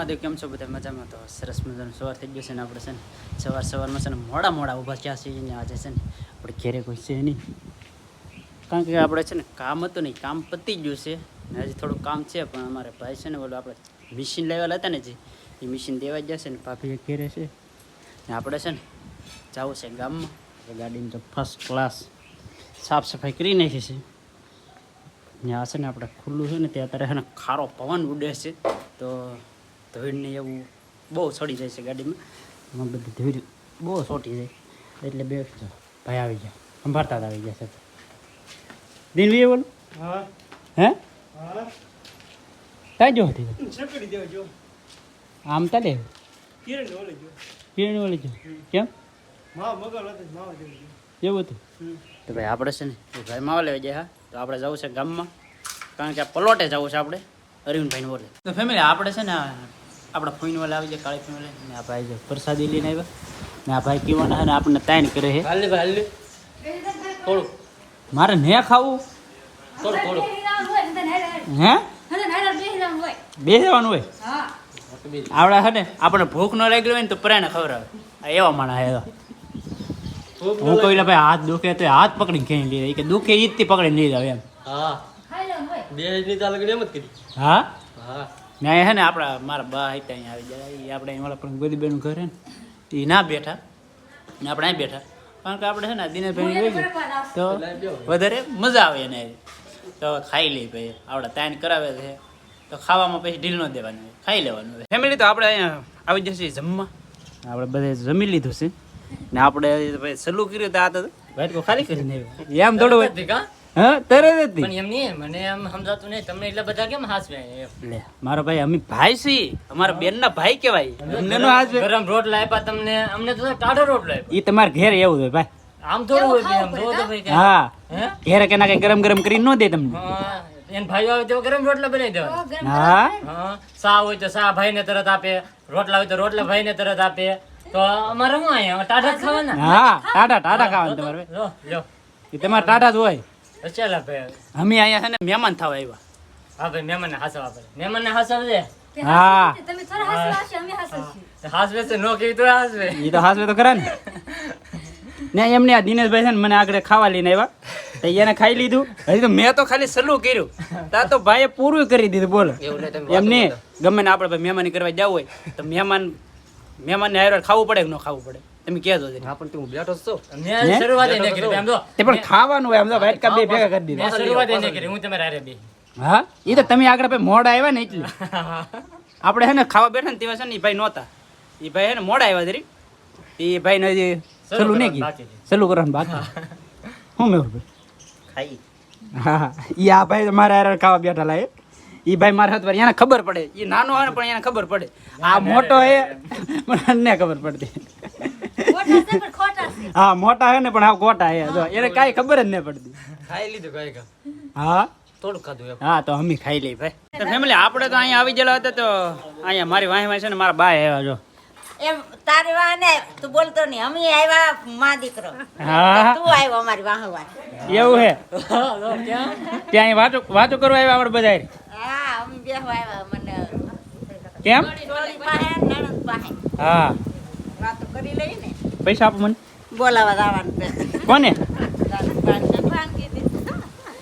મહાદેવ કેમ છો બધા મજામાં તો સરસ મજાનું સવાર થઈ ગયું છે ને આપણે છે ને સવાર સવારમાં છે ને મોડા મોડા ઊભા થયા છીએ ને આજે છે ને આપણે ઘેરે કોઈ છે નહીં કારણ કે આપણે છે ને કામ હતું નહીં કામ પતી ગયું છે ને હજી થોડું કામ છે પણ અમારે ભાઈ છે ને બોલો આપણે મશીન લેવાલા હતા ને જે એ મશીન દેવા ગયા છે ને ભાભી ઘેરે છે ને આપણે છે ને જવું છે ગામમાં ગાડીની તો ફર્સ્ટ ક્લાસ સાફ સફાઈ કરી નાખી છે ત્યાં છે ને આપણે ખુલ્લું છે ને ત્યાં અત્યારે છે ને ખારો પવન ઉડે છે તો ધૂળને એવું બહુ સડી જાય છે ગાડીમાં. બધી ધૂળ બહુ સોટી જાય. એટલે બે ભાઈ આવી ગયા. સંભાળતા આવી ગયા છે દિન વીએ હે. હા? જો હતી આમ તા જો. આમ ચાલે કિરણ ઓલે જો. કેમ? એવું હતું? તો ભાઈ આપણે છે ને ભાઈ માવા લેવા જાય હા. તો આપણે જવું છે ગામમાં. કારણ કે આ પલોટે જવું છે આપણે. અરવિંદભાઈને બોલે. તો ફેમિલી આપણે છે ને આ આપણા ફોઈન વાલે આવી જાય કાળી ફોઈન વાલે ને આ ભાઈ જો પ્રસાદી લઈને આવ્યા. ને આ ભાઈ કીવાના ને આપણને તાઈન કરે છે. હાલ ભાઈ હાલ થોડું. મારે ને ખાવું? થોડું થોડું. હે? બેસવાનું હોય? આવડા છે ને આપણને ભૂખ ન લાગી હોય ને તો પરાણે ખવડાવે. આવે એવા માણા એવા. તો. હું એટલે ભાઈ હાથ દુખે તો હાથ પકડીને ખેંચી લીધા જાય. કે દુખે ઈ જ પકડી લઈ જાવ એમ. હા. બે ની તાલ એમ જ કરી હા? હા. ને હે ને આપણા મારા બા હતા અહીંયા આવી જાય એ આપણે અહીં વાળા પણ ગોદીબેનનું ઘર ને એ ના બેઠા. ને આપણે અહીં બેઠા. કારણ કે આપણે છે ને દિનેશભાઈ ગઈ તો વધારે મજા આવે એને. તો ખાઈ લઈ ભાઈ. આપણે તાન કરાવે છે. તો ખાવામાં પછી ઢીલ ન દેવાની હોય. ખાઈ લેવાનું ફેમિલી તો આપણે અહીંયા આવી જશે જમવા. આપણે બધે જમી લીધું છે. ને આપણે ભાઈ સલું કર્યું તો આ તો ભાઈ ખાલી કરીને એમ થોડું? હા તરત જ પણ એમ નહીં મને એમ સમજાતું નહીં. તમને એટલા બધા કેમ હાસવે? લે મારો ભાઈ અમે ભાઈ છીએ. અમારા બેનના ભાઈ કહેવાય. અમને નો હાથ ગરમ રોટલા આપ્યા તમને. અમને તો ટાઢો રોટલો આપ્યો. ઈ તમારે ઘેર એવું હોય ભાઈ. આમ થોડું હોય આમ તો ભાઈ હા. ઘેર કે ના કઈ ગરમ ગરમ કરીને ન દે તમને. હા, એને આવે તો ગરમ રોટલા બનાવી દેવા હા હા? સા હોય તો સા ભાઈને તરત આપે. રોટલા હોય તો રોટલા ભાઈ ને તરત આપે. તો અમારે શું અહીંયા? જ ખાવાના? હા ટાટા ટાટા ખાવાના તમારે તમારે ટાટા જ હોય. ચાલ ભાઈ. અમે અહીંયા છે ને મહેમાન થવા આવ્યા. હા ભાઈ મહેમાનને હાસવા પડે મહેમાનને હાસવજે હા. હાસવે છે નો કેવી તો હાસવે. એ તો હાસવે તો ખરા ને. ને એમને આ દિનેશભાઈ છે ને મને આગળ ખાવા લઈને આવ્યા. તો એને ખાઈ લીધું. હજી તો મેં તો ખાલી સલું કર્યું. તા તો ભાઈએ પૂરું કરી દીધું બોલો. એમને ગમે ને આપણે ભાઈ મહેમાની કરવા જવું હોય તો મહેમાન મહેમાનને હારે ખાવું પડે કે ન ખાવું પડે? તમે કહેજો જરી. હા પણ તું બેઠો છો. ને શરૂઆત એને કરી આમ જો તે પણ ખાવાનું હોય આમ તો વાટકા બે ભેગા કરી દીધા. શરૂઆત એને કરી હું તમારે હારે બે. હા? એ તો તમે આગળ ભાઈ મોડા આવ્યા ને એટલે. આપણે હે ને ખાવા બેઠા ને તેવા છે ને એ ભાઈ નહોતા. એ ભાઈ હે ને મોડા આવ્યા જરી એ ભાઈ ને સલું નહીં ગયું. સલું કરવાનું બાકી શું મેં ખાઈ. હા હા. ઈ આ ભાઈ મારા હારે ખાવા બેઠા લાય. ઈ ભાઈ મારા હાથ પર એને ખબર પડે. ઈ નાનો હોય ને પણ એને ખબર પડે. આ મોટો હે પણ અન્ય ખબર પડતી. હા મોટા હે ને પણ આ ગોટા હે. જો એને કાઈ ખબર જ ન પડતી. ખાઈ લીધું કઈ કા હા? થોડું ખાધું હા તો અમે ખાઈ લઈ ભાઈ. તો ફેમિલી આપણે તો અહીંયા આવી ગયેલા હતા તો અહીંયા મારી વાહી વાહી છે ને મારા બાય આવ્યા જો. એમ તારી વાહ ને તું બોલતો નહીં. અમે આવ્યા માં દીકરો. હા તું આવ્યો અમારી વાહ વાહ. એવું હે? ત્યાં વાતો વાતો કરવા આવ્યા આપણે બધા હા અમે બેહવા આવ્યા મને કેમ? હા. વાતો કરી લઈ ને. પૈસા આપો મને. બોલાવા જવાનું કોને?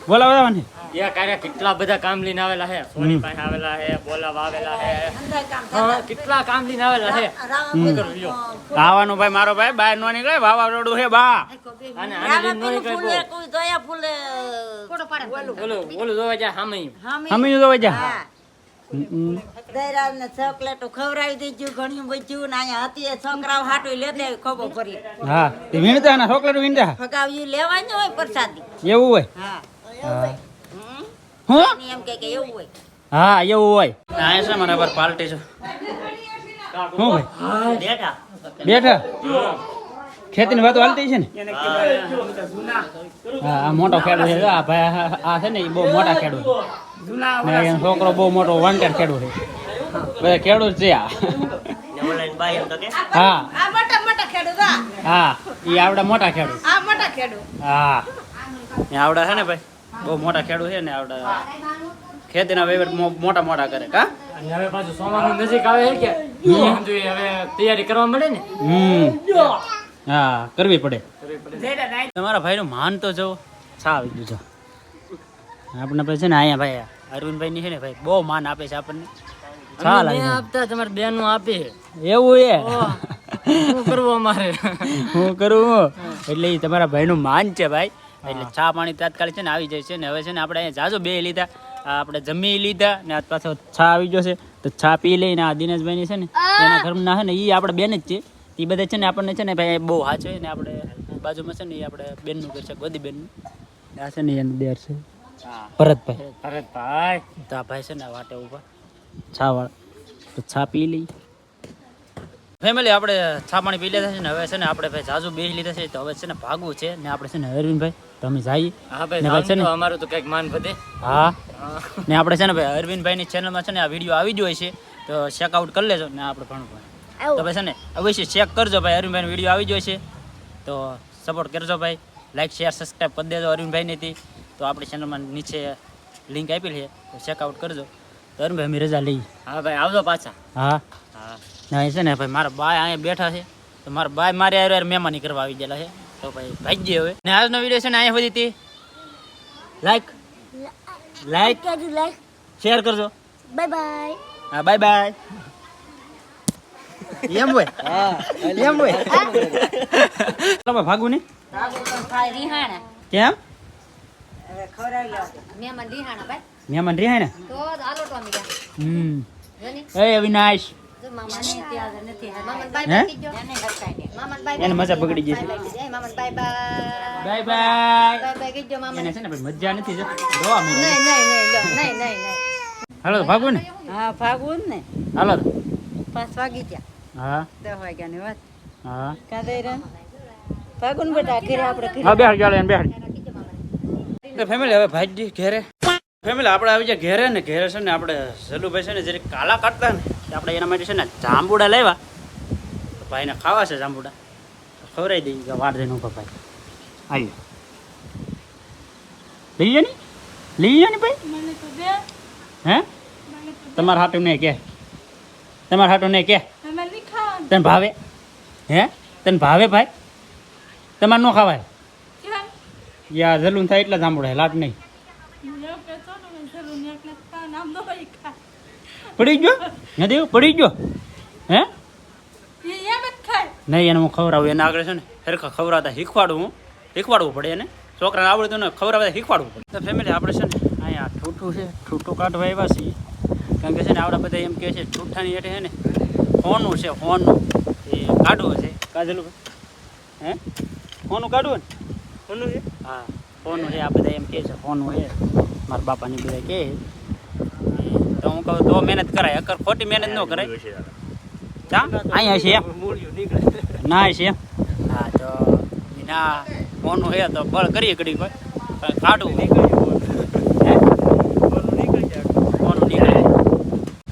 બોલાવો કાર્ય કેટલા બધા કામ લઈને આવેલા છે સોની પાસે આવેલા છે બોલાવા આવેલા છે અંદર કામ હા, કેટલા કામ લઈને આવેલા છે રાવણ ભાઈ મારો ભાઈ બહાર નો નીકળે વાવા રોડું હે બા. અને આને નો નીકળે કોઈ? દયા ફૂલે. ઓલું ઓલું જોવા જાય સામે હામી. અમે તો વજા હા દહેરાજ ને ચોકલેટો ખવડાવી દીધું ઘણી બધું ને અહીંયા હતી છોકરાઓ હાટું લેતે ખોબો ભરી હા તે વીણતા ના છોકરા વીણતા? ફગાવ્યું લેવાનું હોય પ્રસાદી. એવું હોય? હા. હા. હમ. હું? એમ કે કે એવું હોય. હા એવું હોય. આ છે મારા પર પાર્ટી છે. હું ભાઈ બેઠા. બેઠા? ખેતીની વાતો હાલતી છે ને? હા આ મોટો ખેડૂ છે આ ભાઈ આ- છે ને એ બહુ મોટા ખેડૂત છે. છોકરો બહુ મોટો વંટેડ ખેડૂત છે. બધા ખેડૂત છે આ. હા. આ મોટા મોટા ખેડૂત આ હા એ આવડા મોટા ખેડૂત આ મોટા ખેડૂત હા. એ આવડા છે ને ભાઈ? બહુ મોટા ખેડૂત છે ને આવડે. ખેતીના વહીવટ મોટા મોટા કરે કા? હવે પાછું સોમાનું નજીક આવે છે કે? હવે તૈયારી કરવા મળે ને? હમ. હા કરવી પડે. તમારા ભાઈનું માન તો જો છા આવી ગયું છે આપણે પછી છે ને અહીંયા ભાઈ અરવિંદભાઈ ની છે ને ભાઈ બહુ માન આપે છે આપણને. છા લાગે આપતા તમારે બેન આપે. એવું એ? શું કરવું અમારે? હું કરું એટલે ઈ તમારા ભાઈનું માન છે ભાઈ. એટલે છા પાણી તાત્કાલિક છે ને આવી જાય છે ને હવે છે ને આપણે અહીંયા જાજો બે લીધા. આ આપણે જમી લીધા ને આજ પાછો છા આવી ગયો છે. તો છા પી લઈને આ દિનેશભાઈની છે ને એના ઘરના છે ને એ આપણે બેન જ છે. એ બધા છે ને આપણને છે ને ભાઈ બહુ હાચવે ને આપણે બાજુમાં છે ને એ આપણે બેનનું ઘર છે ગોદી બેનનું આ છે ને એનું દેર છે ભરતભાઈ ભરતભાઈ ભાઈ તો આ ભાઈ છે ને વાટે ઊભા છા વાળા તો છા પી લઈ ફેમિલી આપણે છા પાણી પી લીધા છે ને હવે છે ને આપણે ભાઈ જાજુ બેસી લીધા છે તો હવે છે ને ભાગવું છે ને આપણે છે ને અરવિંદભાઈ તમે જઈએ હા ભાઈ છે ને અમારું તો કંઈક માન વધે હા. ને આપણે છે ને ભાઈ અરવિંદભાઈની ચેનલમાં છે ને આ વીડિયો આવી જ હોય છે તો ચેકઆઉટ કરી લેજો ને આપણે ભણવું તો ભાઈ છે ને અવશ્ય ચેક કરજો ભાઈ અરવિંદભાઈનો વીડિયો આવી જ છે. તો સપોર્ટ કરજો ભાઈ લાઈક શેર સબસ્ક્રાઈબ કરી દેજો અરવિંદભાઈની હતી તો આપણી ચેનલમાં નીચે લિંક આપી છે તો ચેકઆઉટ કરજો. તો અરવિંદભાઈ અમે રજા લઈએ. હા ભાઈ આવજો પાછા. હા? હા. ના છે ને ભાઈ મારા બાય અહીંયા બેઠા છે. તો મારા બાય મારે યાર મહેમાની કરવા આવી ગયેલા છે. તો ભાઈ ભાગ્ય હવે. ને આજનો વીડિયો છે ને અહીંયા સુધી હતી લાઈક લાઈક શેર કરજો. બાય બાય હા બાય બાય એમ હોય. એમ હોય. તમે ભાગું ને કેમ? હવે મહેમાન રિહાણા હમ. એ અવિનાશ બાય? બાય એને બાય મજા બગડી bye bye. Bye bye bye bye એને છે ને મજા નથી હાલો ભાગુ ને. હા ભાગવું ને. હાલો. પાંચ વાગી ગયા. હા. દસ વાગ્યાની વાત. હા. કાંદઈ રે ભાગું ને બેટા ઘરે આપણે ઘરે. હા ચાલો ફેમિલી હવે ભાઈ ઘરે. ફેમિલી આપણે આવી જાય ઘેરે ને ઘેરે છે ને આપણે જલુભાઈ છે ને જરીક કાલા કાઢતા ને આપણે એના માટે છે ને જાંબુડા લેવા તો ભાઈને ખાવા છે જાંબુડા. ખવરાઈ ખવડાવી દઈએ કે વાર જઈને ઊભા ભાઈ. આવી લઈ જાય ને? લઈ જાય ને ભાઈ? હે? તમારા હાટું નહીં કે. તમારા હાટું ને કે. તને ભાવે? હે? તને ભાવે ભાઈ? તમારે ન ખાવાય? યા જલુન થાય એટલા સાંભળે લાટ નહીં. પડી ગયો? નથી પડી ગયો? હે? નહીં એને હું ખવડાવું એને આગળ છે ને સરખા ખવડાવતા શીખવાડું હું. શીખવાડવું પડે એને. છોકરાને આવડતું ને ખવડાવતા શીખવાડવું પડે. તો ફેમિલી આપણે છે ને અહીંયા ઠૂઠું છે ઠૂઠું કાઢવા આવ્યા છીએ. કારણ કે છે ને આપણા બધા એમ કહે છે ઠૂઠાની હેઠે છે ને હોનું છે હોનું. એ કાઢવું છે. કાઢેલું હે? હોનું કાઢવું ને? હોનું છે? હા હોનું છે. આ બધા એમ કહે છે હોનું છે. મારા બાપાની બધા કહે. તો હું કહું તો મહેનત કરાય. અકર ખોટી મહેનત ન કરાય. અહીંયા છે. ના છે. હા તો ના ફોનનું છે તો બળ કરીએ ઘડી કોઈ કાઢવું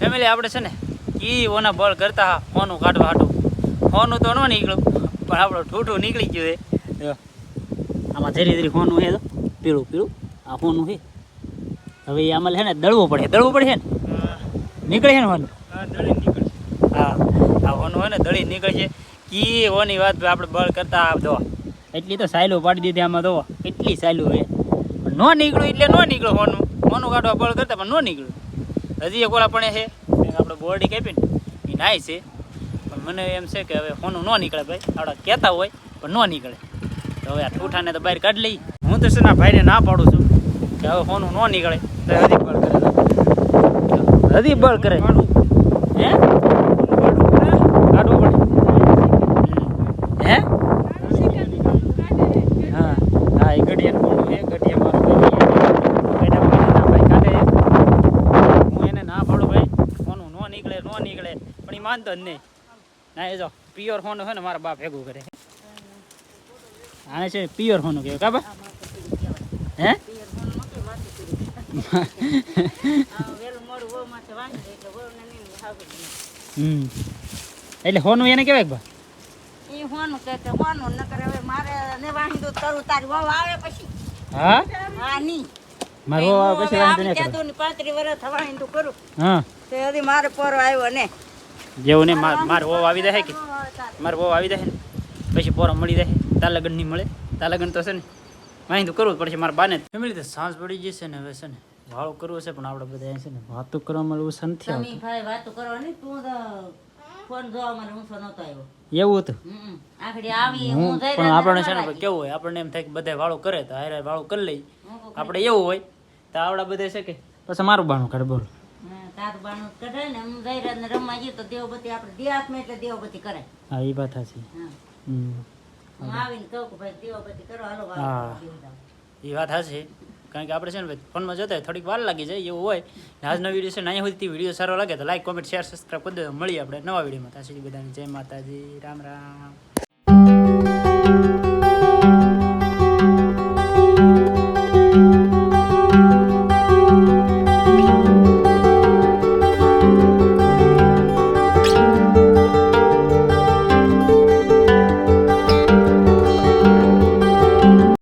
ફેમિલી આપણે છે ને ઈ ઓના બળ કરતા હા ફોનું કાઢવા હાટું. ફોનું તો ન નીકળ્યું પણ આપણો ઠૂઠું નીકળી ગયું એ આમાં ધીરે ધીરે ફોનું હે તો પીળું પીળું આ ફોનું હે. હવે એ આમાં છે ને દળવું પડે દળવું પડે છે ને? નીકળે છે ને ફોન હા આ ફોનું હોય ને દળી નીકળે છે કી ઓની વાત આપણે બળ કરતા દો. એટલી તો સાયલું પાડી દીધી આમાં દો એટલી સાયલું હે. પણ ન નીકળ્યું એટલે ન નીકળ્યું હોનું. હોનું કાઢવા બળ કરતા પણ ન નીકળ્યું. હજી એક ઓલા પણ છે આપણે બોરડી કાપી ને એ નાય છે. પણ મને એમ છે કે હવે હોનું ન નીકળે ભાઈ. આપણા કહેતા હોય પણ ન નીકળે. તો હવે આ ઠૂઠાને તો બહાર કાઢી લઈ. હું તો છે ને ભાઈને ના પાડું છું કે હવે હોનું ન નીકળે. તો હજી બળ કરે. હજી બળ કરે હે કાઢવું પડે હે હા હા એ ગઢિયાનું કોણું છે ગઢિયા મારો ભાઈ ગઢિયામાં ના ભાઈ કાઢે હું એને ના પાડું ભાઈ ફોનું નો નીકળે નો નીકળે પણ એ માનતો જ નહીં. ના એ જો પિયોર ફોન હોય ને મારા બાપ ભેગું કરે. આને છે પિયોર ફોન કહેવાય કાબા હે? દે એટલે હોનું એને કેવાય કે બા? ઈ હોનું કે હોનું હવે મારે ને વાંધો કરું તારી વહુ આવે પછી. હા? હા મારો પછી કરો. વર્ષ થવાની તું કરું. હા. તે હજી મારે પોરો આવ્યો ને. જેવું ને માર માર વહુ આવી જાય કે? માર વહુ આવી જાય ને? પછી પોરો મળી જાય તાર લગ્ન નહીં મળે. તાર લગ્ન તો છે ને માહિતી કરવું જ પડશે મારા બાને ફેમિલી તો સાંજ પડી જશે ને હવે છે ને વાળું કરવું છે પણ આપણે બધા છે ને વાતો કરવામાં એવું નથી તમે આવતું ભાઈ વાતો કરવાની તું તો ફોન જોવા મને ઊંચો નતો આવ્યો. એવું હતું? આખડી આવી હું હું જઈ પણ આપણે છે ને કેવું હોય આપણને એમ થાય કે બધા વાળો કરે તો હારે વાળું કરી લઈ. આપણે એવું હોય તો આવડા બધા છે કે પછી મારું બાણું કાઢ બોલ. તારું બાણું કઢાય ને હું જઈ ને રમવા જઈએ તો દેવબતી આપણે દિયાસમાં એટલે દેવબતી કરે હા એ વાત છે હું. આવીને કહું કે ભાઈ દેવબતી કરો હાલો હા. વાળો કરી દઉં. એ વાત હશે કારણ કે આપણે છે ને ફોનમાં જતા થોડીક વાર લાગી જાય એવું હોય. ને આજનો વીડિયો છે ને અહીંયા સુધી વીડિયો સારો લાગે તો લાઈક કોમેન્ટ શેર સબસ્ક્રાઈબ કરી દો મળીએ આપણે નવા વિડીયોમાં ત્યાં સુધી બધાને જય માતાજી. રામ રામ.